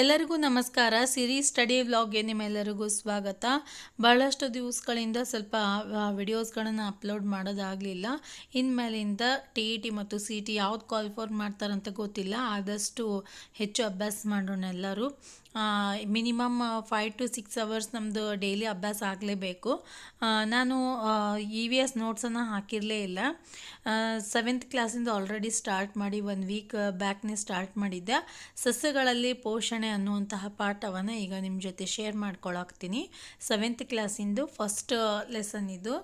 ಎಲ್ಲರಿಗೂ ನಮಸ್ಕಾರ. ಸಿರಿ ಸ್ಟಡಿ ವ್ಲಾಗ್ಗೆ ನಿಮ್ಮೆಲ್ಲರಿಗೂ ಸ್ವಾಗತ. ಬಹಳಷ್ಟು ದಿವಸಗಳಿಂದ ಸ್ವಲ್ಪ ವಿಡಿಯೋಸ್ಗಳನ್ನು ಅಪ್ಲೋಡ್ ಮಾಡೋದಾಗಲಿಲ್ಲ. ಇನ್ಮೇಲಿಂದ ಟಿ ಇ ಟಿ ಮತ್ತು ಸಿ ಟಿ ಯಾವ್ದು ಕ್ವಾಲಿಫರ್ ಮಾಡ್ತಾರಂತ ಗೊತ್ತಿಲ್ಲ. ಆದಷ್ಟು ಹೆಚ್ಚು ಅಭ್ಯಾಸ ಮಾಡೋಣ ಎಲ್ಲರೂ. Minimum five to six hours ನಮ್ಮದು ಡೈಲಿ ಅಭ್ಯಾಸ ಆಗಲೇಬೇಕು. ನಾನು ಇ ವಿ ಎಸ್ ನೋಟ್ಸನ್ನು ಹಾಕಿರಲೇ ಇಲ್ಲ. ಸೆವೆಂತ್ ಕ್ಲಾಸಿಂದ ಆಲ್ರೆಡಿ ಸ್ಟಾರ್ಟ್ ಮಾಡಿ ಒಂದು ವೀಕ್ ಬ್ಯಾಕ್ನೇ ಸ್ಟಾರ್ಟ್ ಮಾಡಿದ್ದೆ. ಸಸ್ಯಗಳಲ್ಲಿ ಪೋಷಣೆ ಅನ್ನುವಂತಹ ಪಾಠವನ್ನು ಈಗ ನಿಮ್ಮ ಜೊತೆ ಶೇರ್ ಮಾಡ್ಕೊಳಕ್ತೀನಿ. ಸೆವೆಂತ್ ಕ್ಲಾಸಿಂದು ಫಸ್ಟ್ ಲೆಸನ್ ಇದು.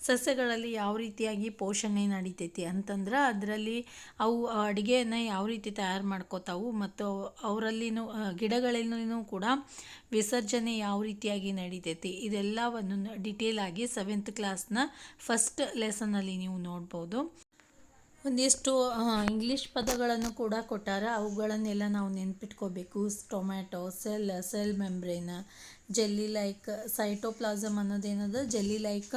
ಸಸ್ಯಗಳಲ್ಲಿ ಯಾವ ರೀತಿಯಾಗಿ ಪೋಷಣೆ ನಡೀತೈತಿ ಅಂತಂದ್ರೆ ಅದರಲ್ಲಿ ಅವು ಅಡುಗೆಯನ್ನು ಯಾವ ರೀತಿ ತಯಾರು ಮಾಡ್ಕೋತಾವು ಮತ್ತು ಅವರಲ್ಲಿನೂ ಗಿಡಗಳಲ್ಲಿನೂ ಕೂಡ ವಿಸರ್ಜನೆ ಯಾವ ರೀತಿಯಾಗಿ ನಡೀತೈತಿ ಇದೆಲ್ಲವನ್ನು ಡಿಟೇಲ್ ಆಗಿ ಸೆವೆಂತ್ ಕ್ಲಾಸ್ನ ಫಸ್ಟ್ ಲೆಸನಲ್ಲಿ ನೀವು ನೋಡ್ಬೋದು. ಒಂದಿಷ್ಟು ಇಂಗ್ಲೀಷ್ ಪದಗಳನ್ನು ಕೂಡ ಕೊಟ್ಟಾರ, ಅವುಗಳನ್ನೆಲ್ಲ ನಾವು ನೆನ್ಪಿಟ್ಕೋಬೇಕು. Tomato cell cell membrane jelly like cytoplasm ಅನ್ನೋದೇನದ? Jelly like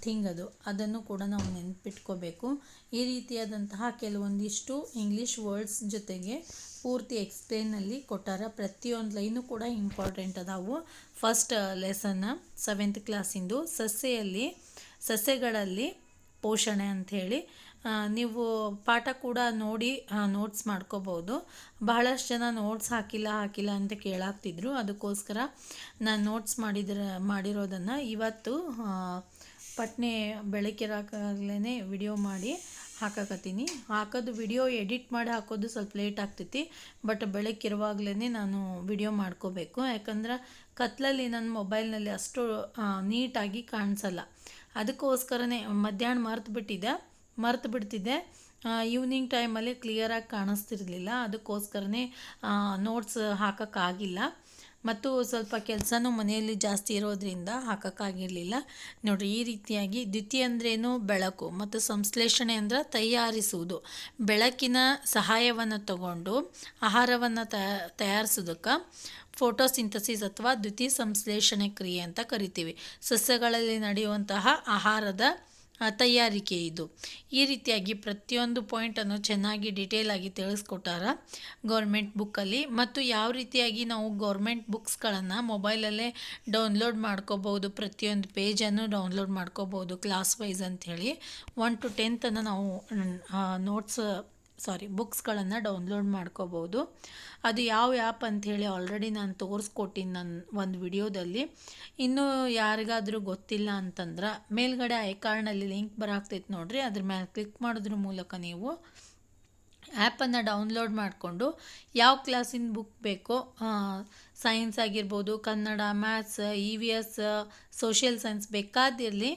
thing ಅದು. ಅದನ್ನು ಕೂಡ ನಾವು ನೆನ್ಪಿಟ್ಕೋಬೇಕು. ಈ ರೀತಿಯಾದಂತಹ ಕೆಲವೊಂದಿಷ್ಟು ಇಂಗ್ಲೀಷ್ ವರ್ಡ್ಸ್ ಜೊತೆಗೆ ಪೂರ್ತಿ ಎಕ್ಸ್ಪ್ಲೇನಲ್ಲಿ ಕೊಟ್ಟಾರ ಪ್ರತಿಯೊಂದು ಲೈನು ಕೂಡ ಇಂಪಾರ್ಟೆಂಟ್ ಅದಾವು. ಫಸ್ಟ್ ಲೆಸನ್ನ ಸೆವೆಂತ್ ಕ್ಲಾಸಿಂದು ಸಸ್ಯೆಯಲ್ಲಿ, ಸಸ್ಯಗಳಲ್ಲಿ ಪೋಷಣೆ ಅಂಥೇಳಿ. ನೀವು ಪಾಠ ಕೂಡ ನೋಡಿ ನೋಟ್ಸ್ ಮಾಡ್ಕೋಬೋದು. ಬಹಳಷ್ಟು ಜನ ನೋಟ್ಸ್ ಹಾಕಿಲ್ಲ ಹಾಕಿಲ್ಲ ಅಂತ ಕೇಳಾಗ್ತಿದ್ರು ಅದಕ್ಕೋಸ್ಕರ ನಾನು ನೋಟ್ಸ್ ಮಾಡಿದ್ರ, ಮಾಡಿರೋದನ್ನು ಇವತ್ತು ಪಟ್ನೆ ಬೆಳಕಿರಾಗಲೇ ವಿಡಿಯೋ ಮಾಡಿ ಹಾಕಕತ್ತೀನಿ. ಹಾಕೋದು ವಿಡಿಯೋ ಎಡಿಟ್ ಮಾಡಿ ಹಾಕೋದು ಸ್ವಲ್ಪ ಲೇಟ್ ಆಗ್ತೈತಿ ಬಟ್ ಬೆಳಕಿರುವಾಗಲೇ ನಾನು ವಿಡಿಯೋ ಮಾಡ್ಕೋಬೇಕು. ಯಾಕಂದ್ರೆ ಕತ್ಲಲ್ಲಿ ನನ್ನ ಮೊಬೈಲ್ನಲ್ಲಿ ಅಷ್ಟು ನೀಟಾಗಿ ಕಾಣಿಸಲ್ಲ. ಅದಕ್ಕೋಸ್ಕರನೇ ಮಧ್ಯಾಹ್ನ ಮರೆತು ಬಿಟ್ಟಿದ್ದೆ ಮರ್ತು ಬಿಡ್ತಿದ್ದೆ ಈವ್ನಿಂಗ್ ಟೈಮಲ್ಲಿ ಕ್ಲಿಯರಾಗಿ ಕಾಣಿಸ್ತಿರ್ಲಿಲ್ಲ. ಅದಕ್ಕೋಸ್ಕರನೇ ನೋಟ್ಸ್ ಹಾಕೋಕ್ಕಾಗಿಲ್ಲ. ಮತ್ತು ಸ್ವಲ್ಪ ಕೆಲಸನೂ ಮನೆಯಲ್ಲಿ ಜಾಸ್ತಿ ಇರೋದ್ರಿಂದ ಹಾಕೋಕ್ಕಾಗಿರಲಿಲ್ಲ. ನೋಡಿರಿ, ಈ ರೀತಿಯಾಗಿ ದ್ವಿತೀಯ ಅಂದ್ರೇನು ಬೆಳಕು, ಮತ್ತು ಸಂಶ್ಲೇಷಣೆ ಅಂದ್ರೆ ತಯಾರಿಸುವುದು. ಬೆಳಕಿನ ಸಹಾಯವನ್ನು ತಗೊಂಡು ಆಹಾರವನ್ನು ತಯಾರಿಸೋದಕ್ಕೆ ಫೋಟೋಸಿಂಥಸಿಸ್ ಅಥವಾ ದ್ವಿತೀಯ ಸಂಶ್ಲೇಷಣೆ ಕ್ರಿಯೆ ಅಂತ ಕರಿತೀವಿ. ಸಸ್ಯಗಳಲ್ಲಿ ನಡೆಯುವಂತಹ ಆಹಾರದ ತಯಾರಿಕೆ ಇದು. ಈ ರೀತಿಯಾಗಿ ಪ್ರತಿಯೊಂದು ಪಾಯಿಂಟನ್ನು ಚೆನ್ನಾಗಿ ಡಿಟೇಲಾಗಿ ತಿಳಿಸ್ಕೊಟ್ಟಾರ ಗೌರ್ಮೆಂಟ್ ಬುಕ್ಕಲ್ಲಿ ಮತ್ತು ಯಾವ ರೀತಿಯಾಗಿ ನಾವು ಗೌರ್ಮೆಂಟ್ ಬುಕ್ಸ್ಗಳನ್ನು ಮೊಬೈಲಲ್ಲೇ ಡೌನ್ಲೋಡ್ ಮಾಡ್ಕೋಬೋದು ಪ್ರತಿಯೊಂದು ಪೇಜನ್ನು ಡೌನ್ಲೋಡ್ ಮಾಡ್ಕೋಬೋದು ಕ್ಲಾಸ್ ವೈಸ್ ಅಂಥೇಳಿ ಒನ್ ಟು ಟೆಂತನ್ನು ನಾವು ನೋಟ್ಸ್ ಸಾರಿ, ಬುಕ್ಸ್ಗಳನ್ನು ಡೌನ್ಲೋಡ್ ಮಾಡ್ಕೋಬೋದು. ಅದು ಯಾವ ಆ್ಯಪ್ ಅಂಥೇಳಿ ಆಲ್ರೆಡಿ ನಾನು ತೋರಿಸ್ಕೊಟ್ಟಿನಿ ನನ್ನ ಒಂದು ವಿಡಿಯೋದಲ್ಲಿ. ಇನ್ನೂ ಯಾರಿಗಾದರೂ ಗೊತ್ತಿಲ್ಲ ಅಂತಂದ್ರೆ ಮೇಲ್ಗಡೆ ಐ ಕಾರ್ಡ್ನಲ್ಲಿ ಲಿಂಕ್ ಬರಾಕ್ತೈತೆ ನೋಡಿರಿ, ಅದ್ರ ಮೇಲೆ ಕ್ಲಿಕ್ ಮಾಡೋದ್ರ ಮೂಲಕ ನೀವು ಆ್ಯಪನ್ನು ಡೌನ್ಲೋಡ್ ಮಾಡಿಕೊಂಡು ಯಾವ ಕ್ಲಾಸಿನ ಬುಕ್ ಬೇಕೋ ಸೈನ್ಸ್ ಆಗಿರ್ಬೋದು, Kannada, maths, E V S, social science ಬೇಕಾದಿರಲಿ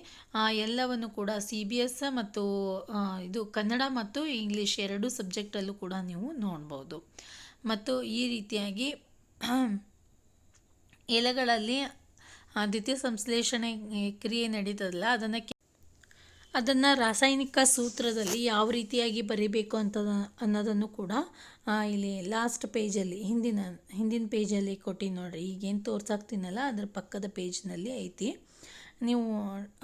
ಎಲ್ಲವನ್ನು ಕೂಡ ಸಿ ಬಿ ಎಸ್ ಮತ್ತು ಇದು ಕನ್ನಡ ಮತ್ತು ಇಂಗ್ಲೀಷ್ ಎರಡು ಸಬ್ಜೆಕ್ಟಲ್ಲೂ ಕೂಡ ನೀವು ನೋಡ್ಬೋದು. ಮತ್ತು ಈ ರೀತಿಯಾಗಿ ಎಲೆಗಳಲ್ಲಿ ದ್ವಿತೀಯ ಸಂಶ್ಲೇಷಣೆ ಕ್ರಿಯೆ ನಡೀತದಲ್ಲ, ಅದನ್ನು ಅದನ್ನು ರಾಸಾಯನಿಕ ಸೂತ್ರದಲ್ಲಿ ಯಾವ ರೀತಿಯಾಗಿ ಬರೀಬೇಕು ಅಂತ ಅನ್ನೋದನ್ನು ಕೂಡ ಇಲ್ಲಿ ಲಾಸ್ಟ್ ಪೇಜಲ್ಲಿ ಹಿಂದಿನ ಹಿಂದಿನ ಪೇಜಲ್ಲಿ ಕೊಟ್ಟು ನೋಡಿರಿ. ಈಗೇನು ತೋರ್ಸಾಕ್ತೀನಲ್ಲ, ಅದ್ರ ಪಕ್ಕದ ಪೇಜ್ನಲ್ಲಿ ಐತಿ. ನೀವು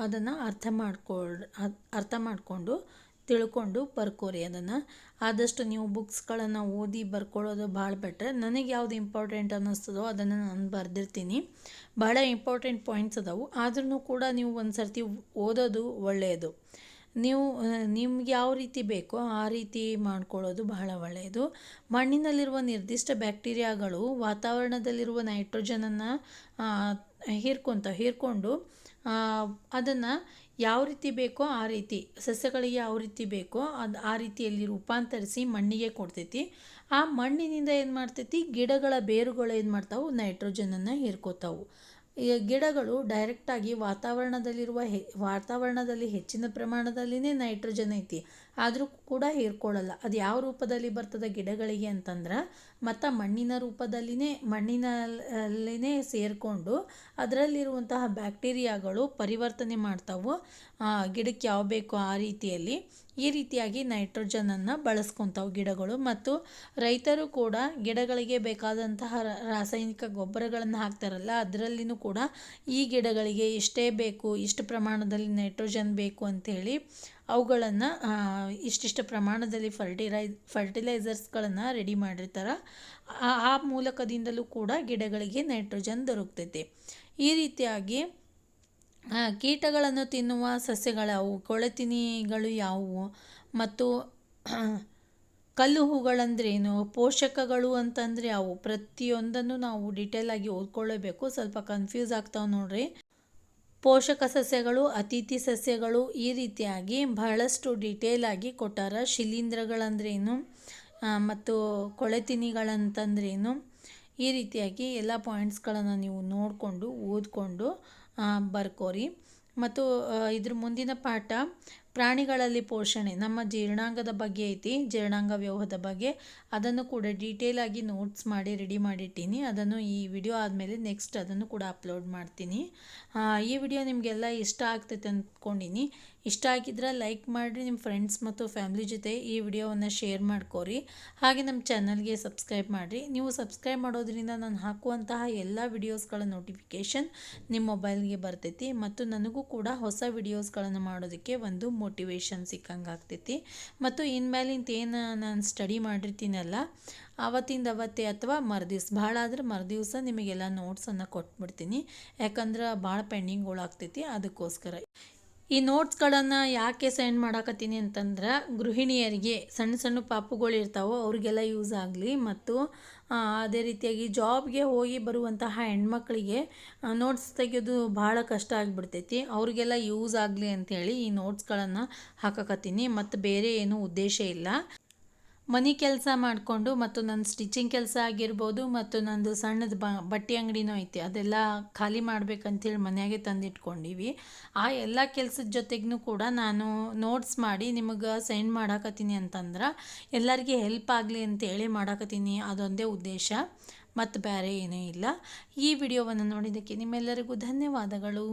ಅದನ್ನು ಅರ್ಥ ಮಾಡ್ಕೊ ಅರ್ಥ ಮಾಡಿಕೊಂಡು ತಿಳ್ಕೊಂಡು ಬರ್ಕೋರಿ ಅದನ್ನು. ಆದಷ್ಟು ನೀವು ಬುಕ್ಸ್ಗಳನ್ನು ಓದಿ ಬರ್ಕೊಳ್ಳೋದು ಭಾಳ ಬೆಟ್ರ್. ನನಗೆ ಯಾವುದು ಇಂಪಾರ್ಟೆಂಟ್ ಅನ್ನಿಸ್ತದೋ ಅದನ್ನು ನಾನು ಬರೆದಿರ್ತೀನಿ. ಭಾಳ ಇಂಪಾರ್ಟೆಂಟ್ ಪಾಯಿಂಟ್ಸ್ ಅದಾವು. ಆದ್ರೂ ಕೂಡ ನೀವು ಒಂದು ಸರ್ತಿ ಓದೋದು ಒಳ್ಳೆಯದು ನೀವು, ನಿಮ್ಗೆ ಯಾವ ರೀತಿ ಬೇಕೋ ಆ ರೀತಿ ಮಾಡ್ಕೊಳ್ಳೋದು ಬಹಳ ಒಳ್ಳೆಯದು ಮಣ್ಣಿನಲ್ಲಿರುವ ನಿರ್ದಿಷ್ಟ ಬ್ಯಾಕ್ಟೀರಿಯಾಗಳು ವಾತಾವರಣದಲ್ಲಿರುವ ನೈಟ್ರೋಜನನ್ನು ಹೀರ್ಕೊತ, ಹೀರ್ಕೊಂಡು ಅದನ್ನು ಯಾವ ರೀತಿ ಬೇಕೋ ಆ ರೀತಿ, ಸಸ್ಯಗಳಿಗೆ ಯಾವ ರೀತಿ ಬೇಕೋ ಅದು ಆ ರೀತಿಯಲ್ಲಿ ರೂಪಾಂತರಿಸಿ ಮಣ್ಣಿಗೆ ಕೊಡ್ತೈತಿ. ಆ ಮಣ್ಣಿನಿಂದ ಏನು ಮಾಡ್ತೈತಿ, ಗಿಡಗಳ ಬೇರುಗಳು ಏನು ಮಾಡ್ತಾವೆ ನೈಟ್ರೋಜನನ್ನು ಹೀರ್ಕೋತಾವು. ಈ ಗಿಡಗಳು ಡೈರೆಕ್ಟಾಗಿ ವಾತಾವರಣದಲ್ಲಿರುವ ಹೆ, ವಾತಾವರಣದಲ್ಲಿ ಹೆಚ್ಚಿನ ಪ್ರಮಾಣದಲ್ಲಿನೇ ನೈಟ್ರೋಜನ್ ಐತಿ. ಆದರೂ ಕೂಡ ಹೀರ್ಕೊಳ್ಳಲ್ಲ ಅದು ಯಾವ ರೂಪದಲ್ಲಿ ಬರ್ತದೆ ಗಿಡಗಳಿಗೆ ಅಂತಂದ್ರೆ, ಮತ್ತು ಮಣ್ಣಿನ ರೂಪದಲ್ಲಿನೇ, ಮಣ್ಣಿನಲ್ಲಿನೇ ಸೇರಿಕೊಂಡು ಅದರಲ್ಲಿರುವಂತಹ ಬ್ಯಾಕ್ಟೀರಿಯಾಗಳು ಪರಿವರ್ತನೆ ಮಾಡ್ತಾವೆ. ಗಿಡಕ್ಕೆ ಯಾವ ಬೇಕೋ ಆ ರೀತಿಯಲ್ಲಿ ಈ ರೀತಿಯಾಗಿ ನೈಟ್ರೋಜನನ್ನು ಬಳಸ್ಕೊತಾವು ಗಿಡಗಳು. ಮತ್ತು ರೈತರು ಕೂಡ ಗಿಡಗಳಿಗೆ ಬೇಕಾದಂತಹ ರಾಸಾಯನಿಕ ಗೊಬ್ಬರಗಳನ್ನು ಹಾಕ್ತಾರಲ್ಲ, ಅದರಲ್ಲಿನೂ ಕೂಡ ಈ ಗಿಡಗಳಿಗೆ ಇಷ್ಟೇ ಬೇಕು, ಇಷ್ಟು ಪ್ರಮಾಣದಲ್ಲಿ ನೈಟ್ರೋಜನ್ ಬೇಕು ಅಂಥೇಳಿ ಅವುಗಳನ್ನು ಇಷ್ಟಿಷ್ಟು ಪ್ರಮಾಣದಲ್ಲಿ ಫರ್ಟಿಲೈ ಫರ್ಟಿಲೈಸರ್ಸ್ಗಳನ್ನು ರೆಡಿ ಮಾಡಿರ್ತಾರೆ. ಆ- ಮೂಲಕದಿಂದಲೂ ಕೂಡ ಗಿಡಗಳಿಗೆ ನೈಟ್ರೋಜನ್ ದೊರಕ್ತೈತೆ. ಈ ರೀತಿಯಾಗಿ ಕೀಟಗಳನ್ನು ತಿನ್ನುವ ಸಸ್ಯಗಳಾವು, ಕೊಳೆತಿನಿಗಳು ಯಾವುವು ಮತ್ತು ಕಲ್ಲು ಹೂಗಳಂದ್ರೇನು ಪೋಷಕಗಳು ಅಂತಂದರೆ ಅವು ಪ್ರತಿಯೊಂದನ್ನು ನಾವು ಡೀಟೇಲ್ ಆಗಿ ಓದ್ಕೊಳ್ಳೇಬೇಕು. ಸ್ವಲ್ಪ ಕನ್ಫ್ಯೂಸ್ ಆಗ್ತಾವೆ ನೋಡ್ರಿ. ಪೋಷಕ ಸಸ್ಯಗಳು, ಅತಿಥಿ ಸಸ್ಯಗಳು ಈ ರೀತಿಯಾಗಿ ಬಹಳಷ್ಟು ಡೀಟೇಲ್ ಆಗಿ ಕೊಟ್ಟಾರ. ಶಿಲೀಂಧ್ರಗಳಂದ್ರೇನು ಮತ್ತು ಕೊಳೆತಿನಿಗಳಂತಂದ್ರೇನು, ಈ ರೀತಿಯಾಗಿ ಎಲ್ಲ ಪಾಯಿಂಟ್ಸ್ಗಳನ್ನು ನೀವು ನೋಡಿಕೊಂಡು, ಓದ್ಕೊಂಡು ಬರ್ಕೋರಿ. ಮತ್ತು ಇದ್ರ ಮುಂದಿನ ಪಾಠ ಪ್ರಾಣಿಗಳಲ್ಲಿ ಪೋಷಣೆ, ನಮ್ಮ ಜೀರ್ಣಾಂಗದ ಬಗ್ಗೆ ಐತಿ, ಜೀರ್ಣಾಂಗ ವ್ಯೂಹದ ಬಗ್ಗೆ. ಅದನ್ನು ಕೂಡ ಡೀಟೇಲ್ ಆಗಿ ನೋಟ್ಸ್ ಮಾಡಿ ರೆಡಿ ಮಾಡಿಟ್ಟೀನಿ. ಅದನ್ನು ಈ ವಿಡಿಯೋ ಆದಮೇಲೆ ನೆಕ್ಸ್ಟ್ ಅದನ್ನು ಕೂಡ ಅಪ್ಲೋಡ್ ಮಾಡ್ತೀನಿ. ಈ ವಿಡಿಯೋ ನಿಮಗೆಲ್ಲ ಇಷ್ಟ ಆಗ್ತೈತೆ ಅಂದ್ಕೊಂಡಿನಿ ಇಷ್ಟ ಆಗಿದ್ರೆ ಲೈಕ್ ಮಾಡಿರಿ ನಿಮ್ಮ ಫ್ರೆಂಡ್ಸ್ ಮತ್ತು ಫ್ಯಾಮ್ಲಿ ಜೊತೆ ಈ ವಿಡಿಯೋವನ್ನು ಶೇರ್ ಮಾಡ್ಕೋರಿ. ಹಾಗೆ ನಮ್ಮ ಚಾನಲ್ಗೆ ಸಬ್ಸ್ಕ್ರೈಬ್ ಮಾಡಿರಿ. ನೀವು ಸಬ್ಸ್ಕ್ರೈಬ್ ಮಾಡೋದ್ರಿಂದ ನಾನು ಹಾಕುವಂತಹ ಎಲ್ಲ ವಿಡಿಯೋಸ್ಗಳ ನೋಟಿಫಿಕೇಷನ್ ನಿಮ್ಮ ಮೊಬೈಲ್ಗೆ ಬರ್ತೈತಿ. ಮತ್ತು ನನಗೂ ಕೂಡ ಹೊಸ ವಿಡಿಯೋಸ್ಗಳನ್ನು ಮಾಡೋದಕ್ಕೆ ಒಂದು ಮೋಟಿವೇಶನ್ ಸಿಕ್ಕಂಗೆ ಆಗ್ತೈತಿ. ಮತ್ತು ಇನ್ಮೇಲಿಂದ ಏನು ನಾನು ಸ್ಟಡಿ ಮಾಡಿರ್ತೀನಲ್ಲ ಆವತ್ತಿಂದ ಅವತ್ತೇ ಅಥವಾ ಮರುದಿವ್ಸ ಭಾಳ ಆದ್ರೆ ಮರುದಿವ್ಸ ನಿಮಗೆಲ್ಲ ನೋಟ್ಸನ್ನು ಕೊಟ್ಬಿಡ್ತೀನಿ. ಯಾಕಂದ್ರೆ ಭಾಳ ಪೆಂಡಿಂಗ್ಗಳಾಗ್ತೈತಿ ಅದಕ್ಕೋಸ್ಕರ. ಈ ನೋಟ್ಸ್ಗಳನ್ನು ಯಾಕೆ ಸೆಂಡ್ ಮಾಡಾಕತ್ತೀನಿ ಅಂತಂದ್ರೆ ಗೃಹಿಣಿಯರಿಗೆ ಸಣ್ಣ ಸಣ್ಣ ಪಾಪುಗಳು ಇರ್ತಾವೋ ಅವ್ರಿಗೆಲ್ಲ ಯೂಸ್ ಆಗಲಿ ಮತ್ತು ಅದೇ ರೀತಿಯಾಗಿ ಜಾಬ್ಗೆ ಹೋಗಿ ಬರುವಂತಹ ಹೆಣ್ಮಕ್ಳಿಗೆ ನೋಟ್ಸ್ ತೆಗೆಯೋದು ಭಾಳ ಕಷ್ಟ ಆಗಿಬಿಡ್ತೈತಿ. ಅವ್ರಿಗೆಲ್ಲ ಯೂಸ್ ಆಗಲಿ ಅಂಥೇಳಿ ಈ ನೋಟ್ಸ್ಗಳನ್ನು ಹಾಕಕತ್ತೀನಿ. ಮತ್ತು ಬೇರೆ ಏನೂ ಉದ್ದೇಶ ಇಲ್ಲ. ಮನೆ ಕೆಲಸ ಮಾಡಿಕೊಂಡು ಮತ್ತು ನನ್ನ ಸ್ಟಿಚಿಂಗ್ ಕೆಲಸ ಆಗಿರ್ಬೋದು ಮತ್ತು ನಂದು ಸಣ್ಣದ ಬ, ಬಟ್ಟೆ ಅಂಗಡಿನೂ ಐತಿ. ಅದೆಲ್ಲ ಖಾಲಿ ಮಾಡ್ಬೇಕಂತೇಳಿ ಮನೆಯಾಗೆ ತಂದಿಟ್ಕೊಂಡಿವಿ. ಆ ಎಲ್ಲ ಕೆಲಸದ ಜೊತೆಗೂ ಕೂಡ ನಾನು ನೋಟ್ಸ್ ಮಾಡಿ ನಿಮಗೆ ಸೆಂಡ್ ಮಾಡಾಕತ್ತೀನಿ ಅಂತಂದ್ರೆ ಎಲ್ಲರಿಗೆ ಹೆಲ್ಪ್ ಆಗಲಿ ಅಂತೇಳಿ ಮಾಡಾಕತ್ತೀನಿ. ಅದೊಂದೇ ಉದ್ದೇಶ. ಮತ್ತು ಬೇರೆ ಏನೂ ಇಲ್ಲ. ಈ ವಿಡಿಯೋವನ್ನು ನೋಡಿದ್ದಕ್ಕೆ ನಿಮ್ಮೆಲ್ಲರಿಗೂ ಧನ್ಯವಾದಗಳು.